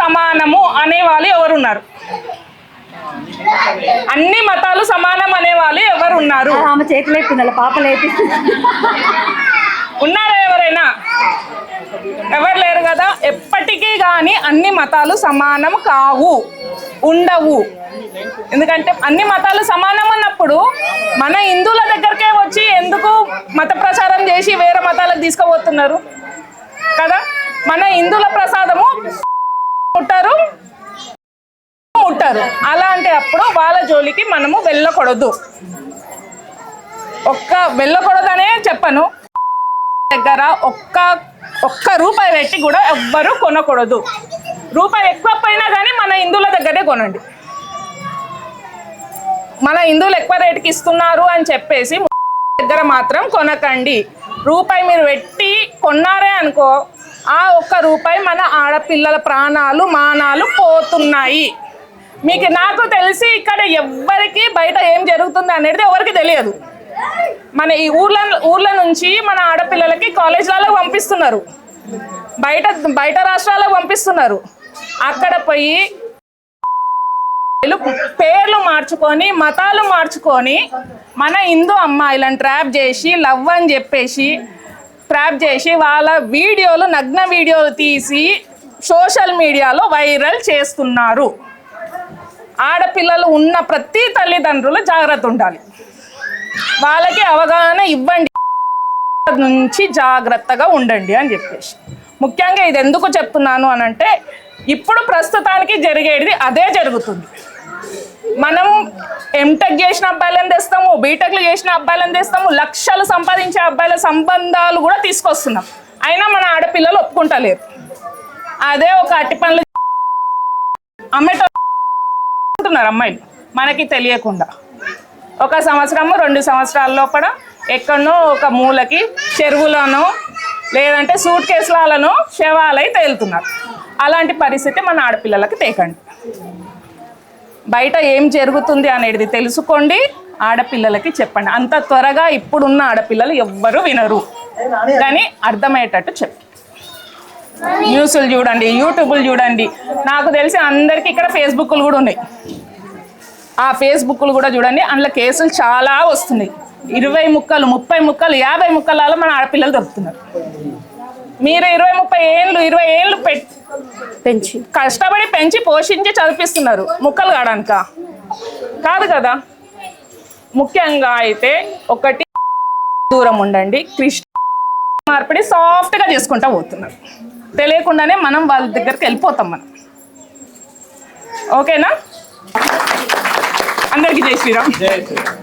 సమానము అనే వాళ్ళు ఎవరున్నారు? అన్ని మతాలు సమానం అనే వాళ్ళు ఎవరు ఉన్నారు ఆమె చేతులు ఎత్తుంది పాప ఉన్నారా ఎవరైనా? ఎవరు లేరు కదా? ఎప్పటికీ కానీ అన్ని మతాలు సమానం కావు ఉండవు. ఎందుకంటే అన్ని మతాలు సమానం అన్నప్పుడు మన హిందువుల దగ్గరకే వచ్చి ఎందుకు మత ప్రచారం చేసి వేరే మతాలకు తీసుకుపోతున్నారు? కదా? మన హిందువుల ప్రసాదము అలాంటి వాళ్ళ జోలికి మనము వెళ్ళకూడదు. ఒక్క వెళ్ళకూడదనే చెప్పను. దగ్గర ఒక్క ఒక్క రూపాయి పెట్టి కూడా ఎవ్వరూ కొనకూడదు. రూపాయి ఎక్కువ పోయినా కానీ మన హిందువుల దగ్గరే కొనండి. మన హిందువులు ఎక్కువ రేటుకి ఇస్తున్నారు అని చెప్పేసి దగ్గర మాత్రం కొనకండి. రూపాయి మీరు పెట్టి కొన్నారే అనుకో ఆ ఒక్క రూపాయి మన ఆడపిల్లల ప్రాణాలు మానాలు పోతున్నాయి. మీకు నాకు తెలిసి ఇక్కడ ఎవ్వరికి బయట ఏం జరుగుతుంది అనేది ఎవరికి తెలియదు. మన ఈ ఊర్ల ఊర్ల నుంచి మన ఆడపిల్లలకి కాలేజీలలో పంపిస్తున్నారు. బయట బయట రాష్ట్రాలకు పంపిస్తున్నారు. అక్కడ పోయి పేర్లు మార్చుకొని మతాలు మార్చుకొని మన హిందూ అమ్మాయిలను ట్రాప్ చేసి లవ్ అని చెప్పేసి ట్రాప్ చేసి వాళ్ళ వీడియోలు నగ్న వీడియోలు తీసి సోషల్ మీడియాలో వైరల్ చేస్తున్నారు. ఆడపిల్లలు ఉన్న ప్రతి తల్లిదండ్రులు జాగ్రత్త ఉండాలి. వాళ్ళకి అవగాహన ఇవ్వండి. నుంచి జాగ్రత్తగా ఉండండి అని చెప్పేసి. ముఖ్యంగా ఇది ఎందుకు చెప్తున్నాను అని అంటే ఇప్పుడు ప్రస్తుతానికి జరిగేది అదే జరుగుతుంది. మనం ఎంటెక్ చేసిన అబ్బాయిలను తెస్తాము బీటెక్లు చేసిన అబ్బాయిలను తెస్తాము లక్షలు సంపాదించే అబ్బాయిల సంబంధాలు కూడా తీసుకొస్తున్నాం. అయినా మన ఆడపిల్లలు ఒప్పుకుంటలేరు. అదే ఒక అట్టి పనులు అమ్మేటో ఉంటున్నారు అమ్మాయిలు. మనకి తెలియకుండా. ఒక సంవత్సరము రెండు సంవత్సరాల లోపల ఎక్కడనో ఒక మూలకి చెరువులోనో లేదంటే సూట్ కేసులను శవాలై తేలుతున్నారు. అలాంటి పరిస్థితి మన ఆడపిల్లలకి తేకండి. బయట ఏం జరుగుతుంది అనేది తెలుసుకోండి. ఆడపిల్లలకి చెప్పండి. అంత త్వరగా ఇప్పుడున్న ఆడపిల్లలు ఎవ్వరూ వినరు. కానీ అర్థమయ్యేటట్టు చెప్పండి న్యూస్లు చూడండి యూట్యూబ్లు చూడండి. నాకు తెలిసి అందరికీ ఇక్కడ ఫేస్బుక్లు కూడా ఉన్నాయి. ఆ ఫేస్బుక్లు కూడా చూడండి అందులో కేసులు చాలా వస్తున్నాయి. ఇరవై ముక్కలు ముప్పై ముక్కలు యాభై ముక్కలలో మన ఆడపిల్లలు దొరుకుతున్నారు. మీరు ఇరవై ముప్పై ఏళ్ళు ఇరవై ఏళ్ళు పెంచి. కష్టపడి పెంచి పోషించి చదివిస్తున్నారు ముక్కలు కాడానిక కాదు కదా? ముఖ్యంగా అయితే ఒకటి దూరం ఉండండి కృష్ణ మార్పిడి సాఫ్ట్గా చేసుకుంటా పోతున్నారు. తెలియకుండానే మనం వాళ్ళ దగ్గరికి వెళ్ళిపోతాం మనం. ఓకేనా? అందరికీ జై శ్రీరామ్. జై శ్రీరామ్.